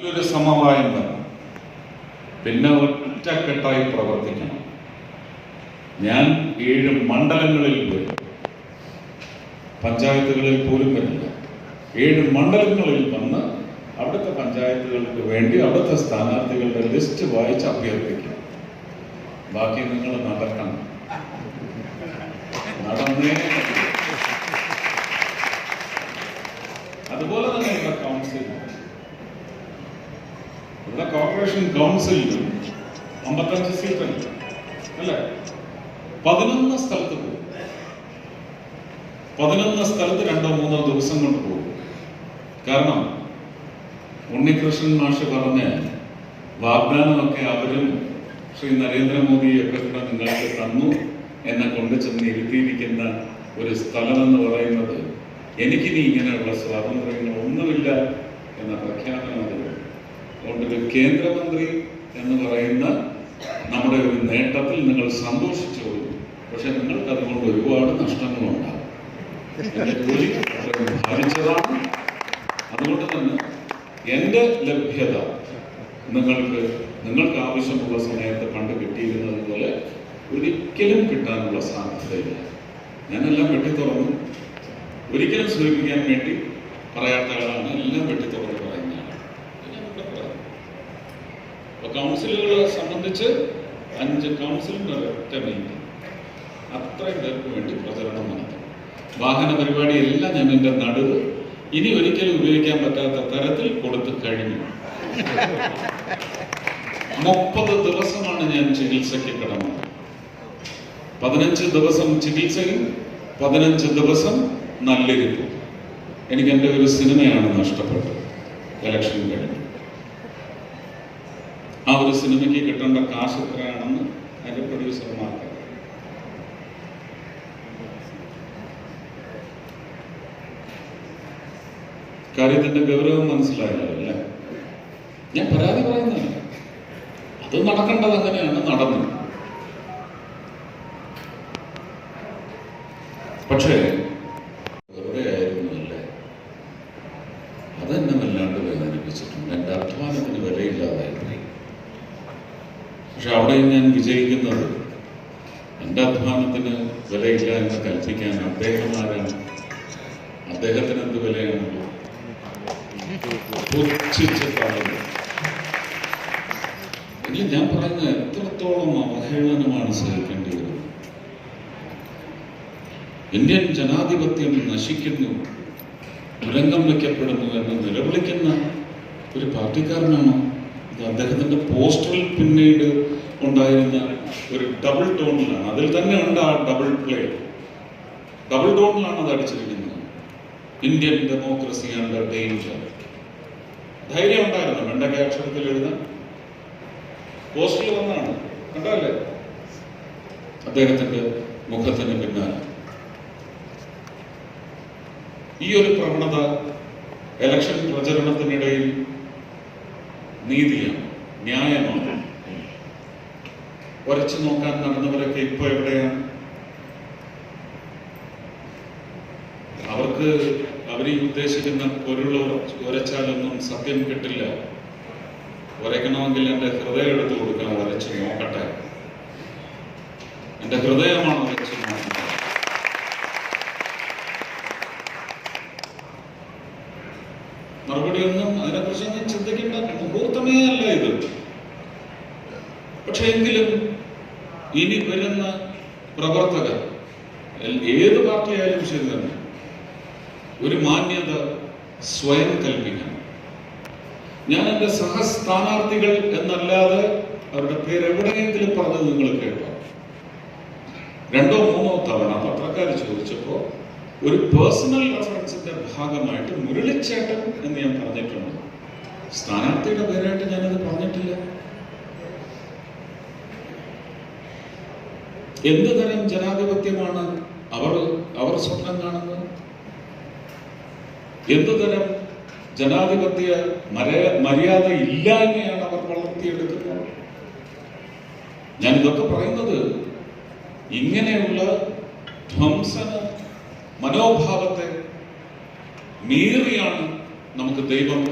ഇതിലൊരു സമവായം വേണം പിന്നെ ഒറ്റക്കെട്ടായി പ്രവർത്തിക്കണം. ഞാൻ ഏഴ് മണ്ഡലങ്ങളിൽ പോയി. പഞ്ചായത്തുകളിൽ പോലും വരില്ല. ഏഴ് മണ്ഡലങ്ങളിൽ വന്ന് അവിടുത്തെ പഞ്ചായത്തുകൾക്ക് വേണ്ടി അവിടുത്തെ സ്ഥാനാർത്ഥികളുടെ ലിസ്റ്റ് വായിച്ച് അഭ്യർത്ഥിക്കും. ബാക്കി നിങ്ങൾ നടക്കണം. നടന്നേ അതുപോലെ തന്നെ ഇവിടെ ഇവിടെ കോർപ്പറേഷൻ കൗൺസിലിൽ അമ്പത്തഞ്ച് സീറ്റുണ്ട് അല്ലേ? പതിനൊന്ന് സ്ഥലത്ത് പോകും. പതിനൊന്ന് സ്ഥലത്ത് രണ്ടോ മൂന്നോ ദിവസം കൊണ്ട് പോകും. കാരണം ഉണ്ണികൃഷ്ണൻ മാഷ് പറഞ്ഞ വാഗ്ദാനമൊക്കെ അവരും ശ്രീ നരേന്ദ്രമോദിയൊക്കെ കൂടെ നിങ്ങൾക്ക് തന്നു എന്നെ കൊണ്ടു ചെന്ന് ഇരുത്തിയിരിക്കുന്ന ഒരു സ്ഥലമെന്ന് പറയുന്നത് എനിക്കിനി ഇങ്ങനെയുള്ള സ്വാതന്ത്ര്യങ്ങൾ ഒന്നുമില്ല എന്ന പ്രഖ്യാപനം അത് അതുകൊണ്ട് കേന്ദ്രമന്ത്രി എന്ന് പറയുന്ന നമ്മുടെ ഒരു നേട്ടത്തിൽ നിങ്ങൾ സന്തോഷിച്ചോളൂ പക്ഷെ നിങ്ങൾക്ക് അതുകൊണ്ട് ഒരുപാട് നഷ്ടങ്ങളുണ്ടാകും. ഭാരിച്ചതാണ്. അതുകൊണ്ട് തന്നെ എന്റെ ലഭ്യത നിങ്ങൾക്ക് നിങ്ങൾക്ക് ആവശ്യമുള്ള സമയത്ത് പണ്ട് കിട്ടിയിരുന്നത് പോലെ ഒരിക്കലും കിട്ടാനുള്ള സാധ്യതയില്ല. ഞാനെല്ലാം വെട്ടിത്തുറന്നു. ഒരിക്കലും സൂചിപ്പിക്കാൻ വേണ്ടി പറയാത്ത ആളാണ്. എല്ലാം വെട്ടി തുറന്ന് പറയുന്നതാണ് ഇത് ഞാൻ ഇവിടെ പറയാം. അപ്പൊ കൗൺസിലുകളെ സംബന്ധിച്ച് അഞ്ച് കൗൺസിലിന്റെ ഒരൊറ്റ മീറ്റിംഗ് അത്രയും പേർക്ക് വേണ്ടി പ്രചരണം നടത്തും. വാഹന പരിപാടി എല്ലാം ഞാൻ എന്റെ നടുവ് ഇനി ഒരിക്കലും ഉപയോഗിക്കാൻ പറ്റാത്ത തരത്തിൽ കൊടുത്ത് കഴിഞ്ഞു. മുപ്പത് ദിവസമാണ് ഞാൻ ചികിത്സയ്ക്ക് കിടന്നത്. പതിനഞ്ച് ദിവസം ചികിത്സയും പതിനഞ്ച് ദിവസം നല്ലിരിപ്പും. എനിക്ക് എന്റെ ഒരു സിനിമയാണ് നഷ്ടപ്പെട്ടത്. ഇലക്ഷൻ കഴിഞ്ഞു. ഒരു സിനിമയ്ക്ക് കിട്ടേണ്ട കാശ് എത്രയാണെന്ന് അതിന്റെ പ്രൊഡ്യൂസർമാർക്ക്. കാര്യത്തിന്റെ ഗൗരവം മനസ്സിലായല്ലോ ഞാൻ പരാതി പറയുന്നില്ല അത് നടക്കേണ്ടത് അങ്ങനെയാണ് നടന്നത് പക്ഷേ വെറുതെ ആയിരുന്നു അല്ലേ അതെന്നെ വല്ലാണ്ട് വേദനിപ്പിച്ചിട്ടുണ്ട് എന്റെ അധ്വാനത്തിന് വിലയില്ലാതായി പോയി പക്ഷെ അവിടെയും ഞാൻ വിജയിക്കുന്നത് എന്റെ അധ്വാനത്തിന് വിലയില്ല എന്ന് കൽപ്പിക്കാൻ അദ്ദേഹം ആരാണ്? അദ്ദേഹത്തിന് എന്ത് വിലയാണുള്ളത്? കാണുന്നു ഞാൻ പറയുന്നത് എത്രത്തോളം അവഹേളനമാണ് സഹിക്കേണ്ടി വരുന്നത് ഇന്ത്യൻ ജനാധിപത്യം നശിക്കുന്നു തുരങ്കം വയ്ക്കപ്പെടുന്നു എന്ന് നിലവിളിക്കുന്ന ഒരു പാർട്ടിക്കാരനാണോ? അദ്ദേഹത്തിന്റെ പോസ്റ്ററിൽ പിന്നീട് ഉണ്ടായിരുന്ന ഒരു ഡബിൾ ടോണിലാണ് അതിൽ തന്നെ ഉണ്ട് ആ ഡബിൾ പ്ലേ ഡബിൾ ടോണിലാണ് അത് അടിച്ചിരിക്കുന്നത്. ഇന്ത്യൻ ഡെമോക്രസി ആൻഡ് ഡേഞ്ചർ ധൈര്യം ഉണ്ടായിരുന്നു. വെണ്ടക്ക അക്ഷരത്തിൽ എഴുതാൻ. പോസ്റ്ററിൽ വന്നാണ് കണ്ടല്ലേ അദ്ദേഹത്തിന്റെ മുഖത്തിന് പിന്നാലെ. ഈ ഒരു പ്രവണത ഇലക്ഷൻ പ്രചരണത്തിനിടയിൽ നീതിയാണ് ന്യായമാണ് ഉരച്ചു നോക്കാൻ നടന്നവരൊക്കെ ഇപ്പൊ എവിടെയാണ്? അവർക്ക് അവർ ഈ ഉദ്ദേശിക്കുന്ന പൊരുൾ ഉരച്ചാലൊന്നും സത്യം കിട്ടില്ല. ഉരയ്ക്കണമെങ്കിൽ എന്റെ ഹൃദയം എടുത്തു കൊടുക്കണം ഉരച്ച് നോക്കട്ടെ. എന്റെ ഹൃദയമാണ് പക്ഷെ എങ്കിലും ഇനി വരുന്ന പ്രവർത്തകർ ഏത് പാർട്ടിയായാലും ശരി തന്നെ ഒരു മാന്യത സ്വയം കൽപ്പിക്കണം. ഞാൻ എന്റെ സഹസ്ഥാനാർത്ഥികൾ എന്നല്ലാതെ അവരുടെ പേര് എവിടെയെങ്കിലും പറഞ്ഞത് നിങ്ങൾ കേട്ടോ. രണ്ടോ മൂന്നോ തവണ പത്രക്കാർ ചോദിച്ചപ്പോ ഒരു പേഴ്സണൽ റെഫറൻസിന്റെ ഭാഗമായിട്ട് മുരളിച്ചേട്ടൻ എന്ന് ഞാൻ പറഞ്ഞിട്ടുണ്ട്. സ്ഥാനാർത്ഥിയുടെ പേരായിട്ട് ഞാനത് പറഞ്ഞിട്ടില്ല. എന്ത് തരം ജനാധിപത്യമാണ് അവർ അവർ സ്വപ്നം കാണുന്നത്? എന്ത് തരം ജനാധിപത്യ മര- മര്യാദ ഇല്ലായ്മയാണ് അവർ വളർത്തിയെടുക്കുന്നത്? ഞാൻ ഇതൊക്കെ പറയുന്നത് ഇങ്ങനെയുള്ള ധ്വംസന മനോഭാവത്തെ മീറിയാണ് നമുക്ക് ദൈവം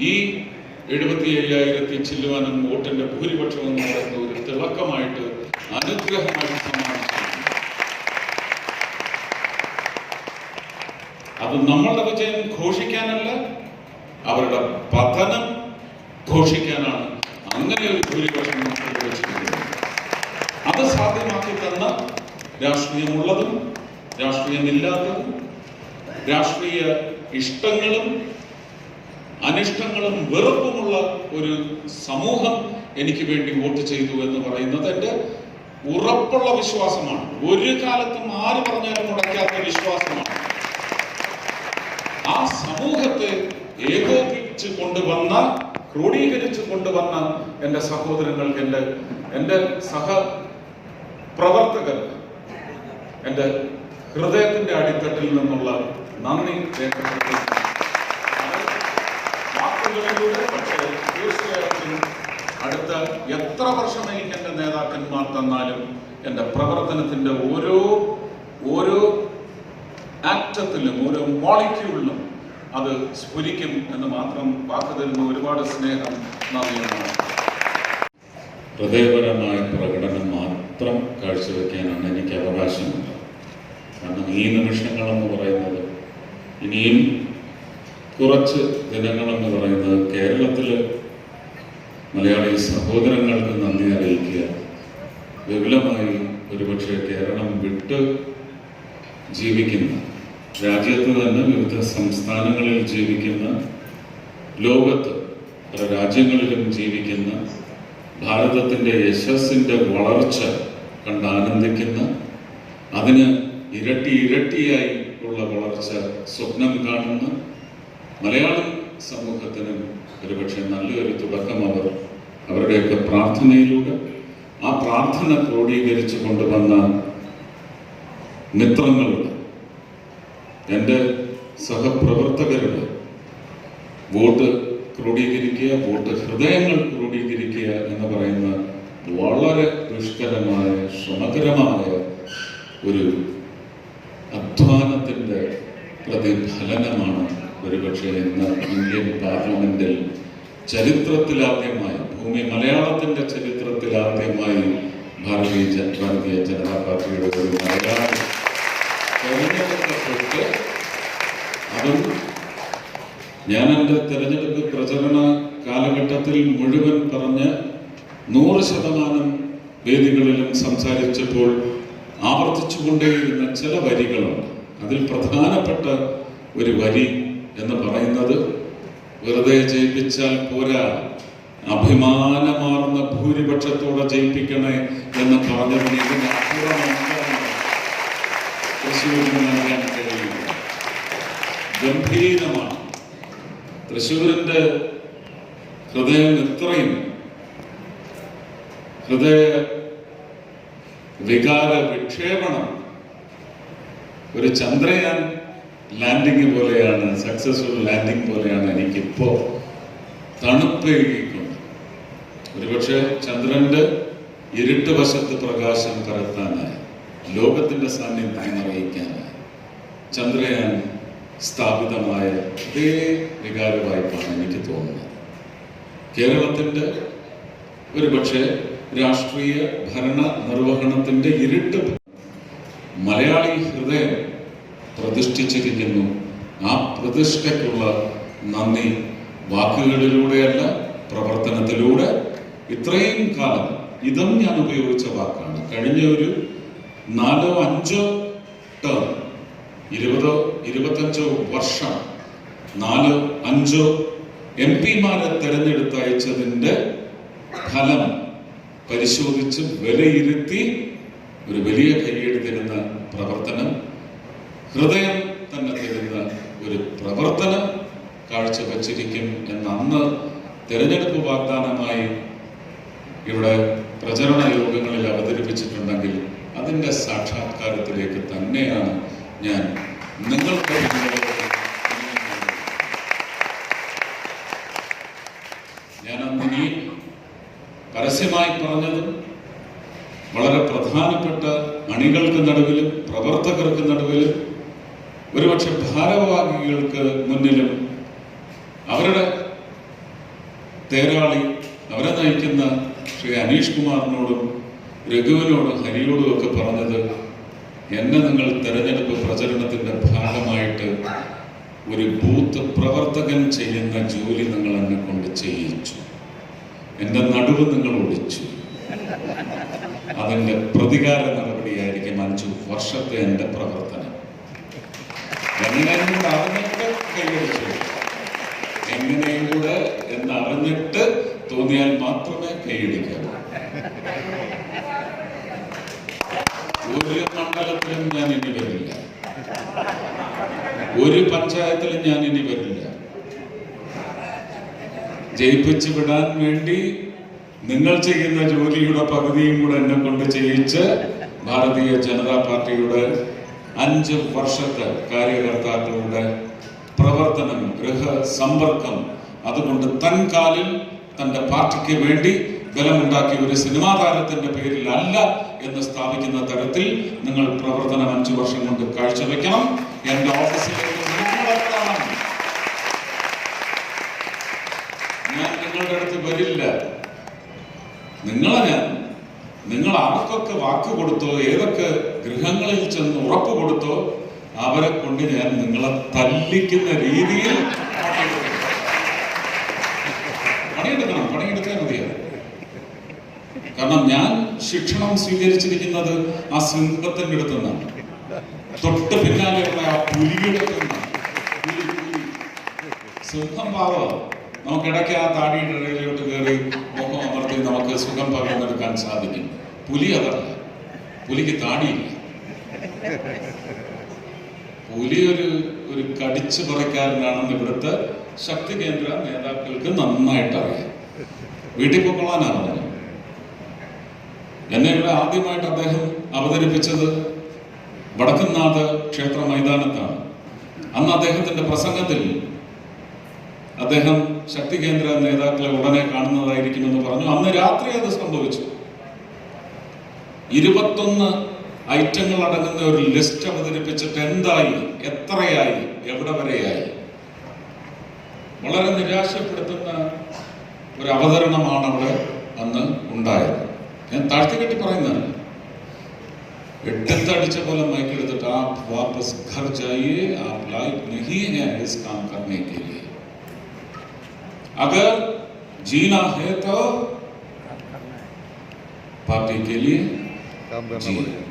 ഈ എഴുപത്തി അയ്യായിരത്തി ചില്ലുവാനും വോട്ടിന്റെ ഭൂരിപക്ഷം എന്ന് പറയുന്ന ഒരു തിളക്കമായിട്ട് അനുഗ്രഹമായിട്ട് സമ്മാനിച്ചിട്ടുണ്ട് അത് നമ്മളുടെ വിജയം ഘോഷിക്കാനല്ല അവരുടെ പതനം ഘോഷിക്കാനാണ്. അങ്ങനെ ഒരു ഭൂരിപക്ഷം അത് സാധ്യമാക്കി തന്ന രാഷ്ട്രീയമുള്ളതും രാഷ്ട്രീയമില്ലാത്തതും രാഷ്ട്രീയ ഇഷ്ടങ്ങളും അനിഷ്ടങ്ങളും വെറുപ്പുമുള്ള ഒരു സമൂഹം എനിക്ക് വേണ്ടി വോട്ട് ചെയ്തു എന്ന് പറയുന്നത് എന്റെ ഉറപ്പുള്ള വിശ്വാസമാണ്. ഒരു കാലത്തും ആര് പറഞ്ഞാലും മുടക്കാത്ത വിശ്വാസമാണ്. ആ സമൂഹത്തെ ഏകോപിപ്പിച്ച് കൊണ്ടുവന്ന ക്രോഡീകരിച്ച് കൊണ്ടുവന്ന എന്റെ സഹോദരങ്ങൾക്ക് എന്റെ എന്റെ സഹ പ്രവർത്തകർ എന്റെ ഹൃദയത്തിന്റെ അടിത്തട്ടിൽ നിന്നുള്ള നന്ദി രേഖപ്പെടുത്തുന്നു അത് വാക്കുകളിലൂടെ പക്ഷേ തീർച്ചയായിട്ടും അടുത്ത എത്ര വർഷം എനിക്ക് എന്റെ നേതാക്കന്മാർ തന്നാലും എന്റെ പ്രവർത്തനത്തിന്റെ ഓരോ ഓരോ ആറ്റത്തിലും ഓരോ മോളിക്യൂളിലും അത് സ്ഫുരിക്കും എന്ന് മാത്രം വാക്ക് തരുന്ന ഒരുപാട് സ്നേഹം നന്ദിയുമാണ് ഹൃദയപരമായ പ്രകടനം മാത്രം കാഴ്ചവെക്കാനാണ് എനിക്ക് അവകാശമുള്ളത് കാരണം ഈ നിമിഷങ്ങളെന്ന് പറയുന്നത് ഇനിയും കുറച്ച് ദിനങ്ങളെന്ന് പറയുന്നത് കേരളത്തിൽ മലയാളി സഹോദരങ്ങൾക്ക് നന്ദി അറിയിക്കുക. വിപുലമായി ഒരുപക്ഷെ കേരളം വിട്ട് ജീവിക്കുന്ന രാജ്യത്ത് തന്നെ വിവിധ സംസ്ഥാനങ്ങളിൽ ജീവിക്കുന്ന ലോകത്ത് പല രാജ്യങ്ങളിലും ജീവിക്കുന്ന ഭാരതത്തിന്റെ യശസ്സിന്റെ വളർച്ച കണ്ട് ആനന്ദിക്കുന്ന അതിന് ഇരട്ടി ഇരട്ടിയായി ഉള്ള വളർച്ച സ്വപ്നം കാണുന്ന മലയാളി സമൂഹത്തിനും ഒരുപക്ഷെ നല്ലൊരു തുടക്കം അവർ അവരുടെയൊക്കെ പ്രാർത്ഥനയിലൂടെ ആ പ്രാർത്ഥന ക്രോഡീകരിച്ചു കൊണ്ടുവന്ന മിത്രങ്ങളുടെ എന്റെ സഹപ്രവർത്തകരുടെ വോട്ട് ക്രോഡീകരിക്കുക വോട്ട് ഹൃദയങ്ങൾ ക്രോഡീകരിക്കുക എന്ന് പറയുന്ന വളരെ ദുഷ്കരമായ ശ്രമകരമായ ഒരു അധ്വാനത്തിന്റെ പ്രതിഫലനമാണ് ഒരുപക്ഷെ ഇന്ന് ഇന്ത്യൻ പാർലമെന്റിൽ ചരിത്രത്തിലാദ്യമായി ഭൂമി മലയാളത്തിന്റെ ചരിത്രത്തിലാദ്യമായി ഭാരതീയ ജ- ഭാരതീയ ജനതാ പാർട്ടിയുടെ ഒരു അതും ഞാൻ എന്റെ തെരഞ്ഞെടുപ്പ് പ്രചരണ കാലഘട്ടത്തിൽ മുഴുവൻ പറഞ്ഞ് നൂറ് ശതമാനം വേദികളിലും സംസാരിച്ചപ്പോൾ ആവർത്തിച്ചുകൊണ്ടേയിരുന്ന ചില വരികളുണ്ട്. അതിൽ പ്രധാനപ്പെട്ട ഒരു വരി എന്ന് പറയുന്നത് വെറുതെ ജയിപ്പിച്ചാൽ പോരാ അഭിമാനമാർന്ന ഭൂരിപക്ഷത്തോടെ ജയിപ്പിക്കണേ എന്ന് പറഞ്ഞതിന് ഇതിന് ഗംഭീരമാണ്. തൃശ്ശൂരിന്റെ ഹൃദയം ഇത്രയും ഹൃദയ വികാര വിക്ഷേപണം ഒരു ചന്ദ്രയാൻ ലാൻഡിങ് പോലെയാണ് സക്സസ്ഫുൾ ലാൻഡിങ് പോലെയാണ് എനിക്കിപ്പോ തണുപ്പേകിക്കൊണ്ട് ഒരുപക്ഷെ ചന്ദ്രന്റെ ഇരുട്ട് വശത്ത് പ്രകാശം പരത്താനായി ലോകത്തിന്റെ സാന്നിധ്യം അറിയിക്കാനായി ചന്ദ്രയാൻ സ്ഥാപിതമായ അതേ വികാരവായ്പാണ് എനിക്ക് തോന്നുന്നത്. കേരളത്തിന്റെ ഒരുപക്ഷെ രാഷ്ട്രീയ ഭരണ നിർവഹണത്തിന്റെ ഇരുട്ട് മലയാളി ഹൃദയം പ്രതിഷ്ഠിച്ചിരിക്കുന്നു. ആ പ്രതിഷ്ഠയ്ക്കുള്ള നന്ദി വാക്കുകളിലൂടെയല്ല പ്രവർത്തനത്തിലൂടെ ഇത്രയും കാലം ഇതും ഞാൻ ഉപയോഗിച്ച വാക്കാണ്. കഴിഞ്ഞ ഒരു നാലോ അഞ്ചോ ടേം ഇരുപതോ ഇരുപത്തഞ്ചോ വർഷം നാലോ അഞ്ചോ എം പിമാരെ തെരഞ്ഞെടുത്തയച്ചതിന്റെ ഫലം പരിശോധിച്ച് വിലയിരുത്തി ഒരു വലിയ കൈയ്യടി തരുന്ന പ്രവർത്തനം ഹൃദയം തന്നെ തരുന്ന ഒരു പ്രവർത്തനം കാഴ്ചവച്ചിരിക്കും. എന്ന് അന്ന് തെരഞ്ഞെടുപ്പ് വാഗ്ദാനമായി ഇവിടെ പ്രചരണ യോഗങ്ങളിൽ അവതരിപ്പിച്ചിട്ടുണ്ടെങ്കിൽ അതിന്റെ സാക്ഷാത്കാരത്തിലേക്ക് തന്നെയാണ് ഞാൻ നിങ്ങൾക്ക് ഞാൻ അന്നിനി പരസ്യമായി പറഞ്ഞതും വളരെ പ്രധാനപ്പെട്ട അണികൾക്ക് നടുവിലും പ്രവർത്തകർക്ക് നടുവിലും ഒരുപക്ഷെ ഭാരവാഹികൾക്ക് മുന്നിലും അവരുടെ തേരാളി അവരെ നയിക്കുന്ന ശ്രീ അനീഷ് കുമാറിനോടും രഘുവിനോടും ഹരിയോടും ഒക്കെ പറഞ്ഞത് എന്നെ നിങ്ങൾ തെരഞ്ഞെടുപ്പ് പ്രചരണത്തിന്റെ ഭാഗമായിട്ട് ഒരു ബൂത്ത് പ്രവർത്തകൻ ചെയ്യുന്ന ജോലി നിങ്ങൾ എന്നെ കൊണ്ട് ചെയ്യിച്ചു. എന്റെ നടുവ് നിങ്ങൾ ഒടിച്ചു. അതിന്റെ പ്രതികാര നടപടിയായിരിക്കും അഞ്ചു വർഷത്തെ എന്റെ പ്രവർത്തനം. കൂടെ അറിഞ്ഞിട്ട് എങ്ങനെയും കൂടെ എന്നറിഞ്ഞിട്ട് തോന്നിയാൽ മാത്രമേ കൈയടിക്കാവൂ. മണ്ഡലത്തിലും ഞാൻ ഇനി വരില്ല. ഒരു പഞ്ചായത്തിലും ഞാൻ ഇനി വരില്ല. ജയിപ്പിച്ചു വിടാൻ വേണ്ടി നിങ്ങൾ ചെയ്യുന്ന ജോലിയുടെ പകുതിയും കൂടെ എന്നെ കൊണ്ട് ചെയ്യിച്ച് ഭാരതീയ ജനതാ പാർട്ടിയുടെ അഞ്ച് വർഷത്തെ കാര്യകർത്താക്കളുടെ പ്രവർത്തനം ഗൃഹ സമ്പർക്കം അതുകൊണ്ട് തൻ കാലിൽ തന്റെ പാർട്ടിക്ക് വേണ്ടി ബലമുണ്ടാക്കിയ ഒരു സിനിമാ താരത്തിന്റെ പേരിൽ അല്ല എന്ന് സ്ഥാപിക്കുന്ന തരത്തിൽ നിങ്ങൾ പ്രവർത്തനം അഞ്ചു വർഷം കൊണ്ട് കാഴ്ചവെക്കണം എന്റെ ഓഫീസിലേക്ക്. ഞാൻ നിങ്ങളുടെ അടുത്ത് വരില്ല നിങ്ങളെ ഞാൻ നിങ്ങൾ ആർക്കൊക്കെ വാക്ക് കൊടുത്തോ ഏതൊക്കെ ഗൃഹങ്ങളിൽ ചെന്ന് ഉറപ്പ് കൊടുത്തോ അവരെ കൊണ്ട് ഞാൻ നിങ്ങളെ തല്ലിക്കുന്ന രീതിയിൽ പണിയെടുക്കണം പണിയെടുക്കാൻ മതിയാണ് കാരണം ഞാൻ ശിക്ഷണം സ്വീകരിച്ചിരിക്കുന്നത് ആ സിംഹത്തിന്റെ അടുത്ത് നിന്നാണ് തൊട്ട് പിന്നാലെയുള്ള ആ പുലിയുടെ. സിംഹം പാവമാണ് നമുക്കിടയ്ക്ക് ആ താടിയുടെ ഇടയിലോട്ട് കയറി മുഖം അമർത്തി നമുക്ക് സുഖം പകർന്നെടുക്കാൻ സാധിക്കും. പുലി അതല്ല. പുലിക്ക് താടിയില്ല. പുലി ഒരു ഒരു കടിച്ചു പറിക്കാരനാണെന്ന് ഇവിടുത്തെ ശക്തി കേന്ദ്ര നേതാക്കൾക്ക് നന്നായിട്ട് അറിയാം വീട്ടിൽ പൊക്കൊള്ളാനാണ് പറഞ്ഞത്. എന്നെ ഇവിടെ ആദ്യമായിട്ട് അദ്ദേഹം അവതരിപ്പിച്ചത് വടക്കുന്നാഥ് ക്ഷേത്ര മൈതാനത്താണ്. അന്ന് അദ്ദേഹത്തിന്റെ പ്രസംഗത്തിൽ അദ്ദേഹം ശക്തി കേന്ദ്ര നേതാക്കളെ ഉടനെ കാണുന്നതായിരിക്കുമെന്ന് പറഞ്ഞു. അന്ന് രാത്രി അത് സംഭവിച്ചു. ഇരുപത്തൊന്ന് ഐറ്റങ്ങൾ അടങ്ങുന്ന ഒരു ലിസ്റ്റ് അവതരിപ്പിച്ചിട്ട് എന്തായി എത്രയായി എവിടെ വരെയായി? വളരെ നിരാശപ്പെടുത്തുന്ന ഒരു അവതരണമാണ് അവിടെ അന്ന് ഉണ്ടായത്. ഞാൻ താഴ്ത്തിക്കെട്ടി പറയുന്നതല്ല എട്ടത്തടിച്ച പോലെ മയക്കെടുത്തിട്ട് आप वापस घर जाइए आप लायक नहीं है इस काम करने के लिए अगर जीना है तो पार्टी के लिए काम करना जी पड़ेगा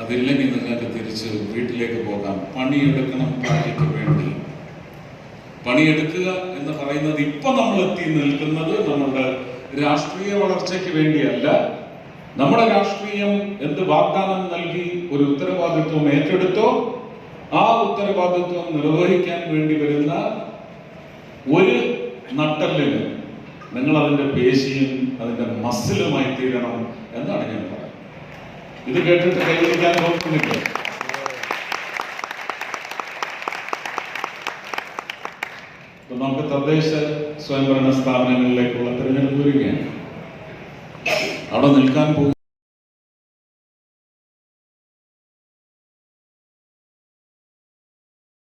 അതില്ലെങ്കിൽ നിങ്ങൾക്ക് തിരിച്ച് വീട്ടിലേക്ക് പോകാം പണിയെടുക്കണം പാർട്ടിക്ക് വേണ്ടി പണിയെടുക്കുക എന്ന് പറയുന്നത് ഇപ്പൊ നമ്മൾ എത്തി നിൽക്കുന്നത് നമ്മുടെ രാഷ്ട്രീയ വളർച്ചയ്ക്ക് വേണ്ടിയല്ല നമ്മുടെ രാഷ്ട്രീയം എന്ത് വാഗ്ദാനം നൽകി ഒരു ഉത്തരവാദിത്വം ഏറ്റെടുത്തോ ആ ഉത്തരവാദിത്വം നിർവഹിക്കാൻ വേണ്ടി വരുന്ന ഒരു നട്ടല്ലിന് നിങ്ങൾ അതിന്റെ പേശിയും അതിന്റെ മസിലുമായി തീരണം എന്നാണ് ഞാൻ പറയുന്നത്. ഇത് കേട്ടിട്ട് കൈവരിക്കാൻ നോക്കുന്നില്ല നമുക്ക് തദ്ദേശ സ്വയംഭരണ സ്ഥാപനങ്ങളിലേക്കുള്ള തിരഞ്ഞെടുപ്പ് വരികയാണ്. അവിടെ നിൽക്കാൻ പോകും